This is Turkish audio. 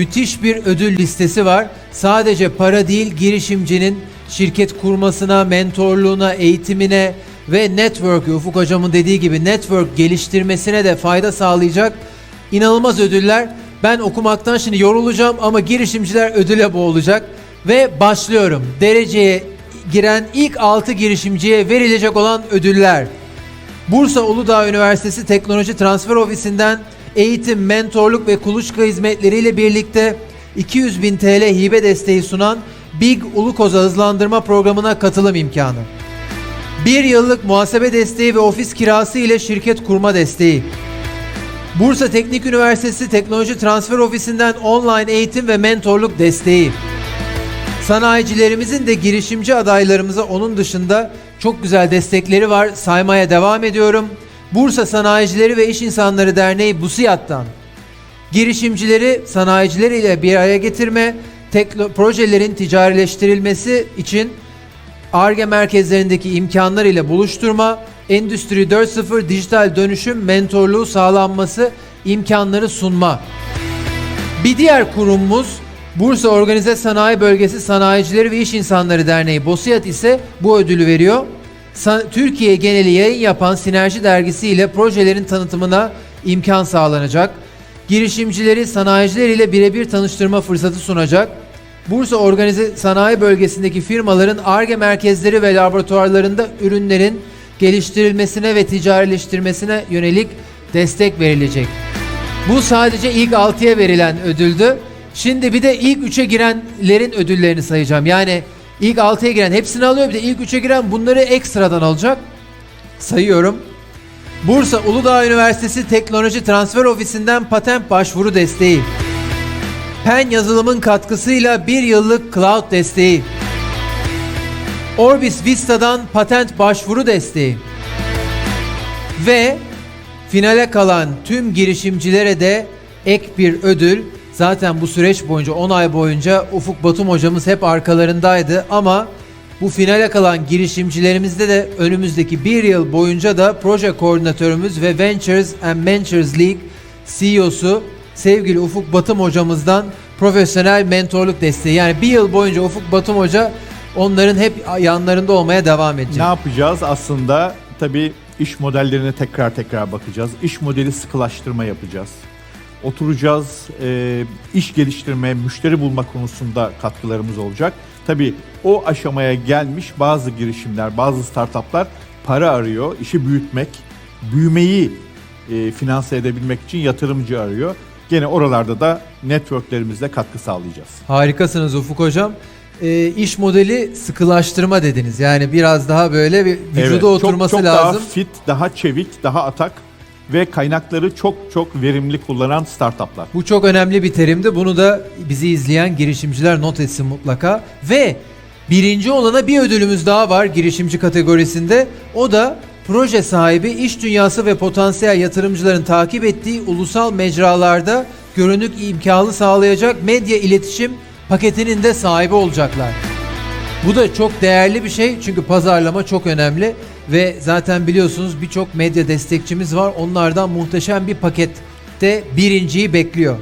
Müthiş bir ödül listesi var. Sadece para değil girişimcinin şirket kurmasına, mentorluğuna, eğitimine ve network Ufuk hocamın dediği gibi network geliştirmesine de fayda sağlayacak inanılmaz ödüller. Ben okumaktan şimdi yorulacağım ama girişimciler ödüle boğulacak ve başlıyorum. Dereceye giren ilk 6 girişimciye verilecek olan ödüller. Bursa Uludağ Üniversitesi Teknoloji Transfer Ofisi'nden eğitim, mentorluk ve kuluçka hizmetleriyle birlikte 200 bin TL hibe desteği sunan Big Ulukoza hızlandırma programına katılım imkanı. Bir yıllık muhasebe desteği ve ofis kirası ile şirket kurma desteği. Bursa Teknik Üniversitesi Teknoloji Transfer Ofisi'nden online eğitim ve mentorluk desteği. Sanayicilerimizin de girişimci adaylarımıza onun dışında çok güzel destekleri var. Saymaya devam ediyorum. Bursa Sanayicileri ve İş İnsanları Derneği BUSİAD'dan girişimcileri sanayiciler ile bir araya getirme, tekno- projelerin ticarileştirilmesi için ARGE merkezlerindeki imkanlar ile buluşturma, Endüstri 4.0 dijital dönüşüm mentorluğu sağlanması imkanları sunma. Bir diğer kurumumuz Bursa Organize Sanayi Bölgesi Sanayicileri ve İş İnsanları Derneği BOSİAD ise bu ödülü veriyor. Türkiye geneli yayın yapan Sinerji Dergisi ile projelerin tanıtımına imkan sağlanacak. Girişimcileri sanayiciler ile birebir tanıştırma fırsatı sunacak. Bursa Organize Sanayi Bölgesi'ndeki firmaların ARGE merkezleri ve laboratuvarlarında ürünlerin geliştirilmesine ve ticarileştirmesine yönelik destek verilecek. Bu sadece ilk 6'ya verilen ödüldü. Şimdi bir de ilk 3'e girenlerin ödüllerini sayacağım. Yani ilk 6'ya giren hepsini alıyor bir de ilk 3'e giren bunları ekstradan alacak. Sayıyorum. Bursa Uludağ Üniversitesi Teknoloji Transfer Ofisi'nden patent başvuru desteği. Pen yazılımın katkısıyla bir yıllık cloud desteği. Orbis Vista'dan patent başvuru desteği. Ve finale kalan tüm girişimcilere de ek bir ödül. Zaten bu süreç boyunca 10 ay boyunca Ufuk Batum hocamız hep arkalarındaydı ama bu finale kalan girişimcilerimizde de önümüzdeki bir yıl boyunca da proje koordinatörümüz ve Ventures and Ventures League CEO'su sevgili Ufuk Batım hocamızdan profesyonel mentorluk desteği. Yani bir yıl boyunca Ufuk Batım hoca onların hep yanlarında olmaya devam edecek. Ne yapacağız aslında? Tabii iş modellerine tekrar tekrar bakacağız. İş modeli sıkılaştırma yapacağız. Oturacağız, e, iş geliştirme, müşteri bulma konusunda katkılarımız olacak. Tabii o aşamaya gelmiş bazı girişimler, bazı startuplar para arıyor, işi büyütmek, büyümeyi e, finanse edebilmek için yatırımcı arıyor. Gene oralarda da networklerimizle katkı sağlayacağız. Harikasınız Ufuk Hocam. Ee, iş modeli sıkılaştırma dediniz. Yani biraz daha böyle bir vücuda Evet, çok- oturması çok, lazım. daha fit, daha çevik, daha atak ve kaynakları çok çok verimli kullanan startuplar. Bu çok önemli bir terimdi. Bunu da bizi izleyen girişimciler not etsin mutlaka. Ve birinci olana bir ödülümüz daha var girişimci kategorisinde. O da proje sahibi, iş dünyası ve potansiyel yatırımcıların takip ettiği ulusal mecralarda görünük imkanı sağlayacak medya iletişim paketinin de sahibi olacaklar. Bu da çok değerli bir şey çünkü pazarlama çok önemli ve zaten biliyorsunuz birçok medya destekçimiz var. Onlardan muhteşem bir pakette birinciyi bekliyor.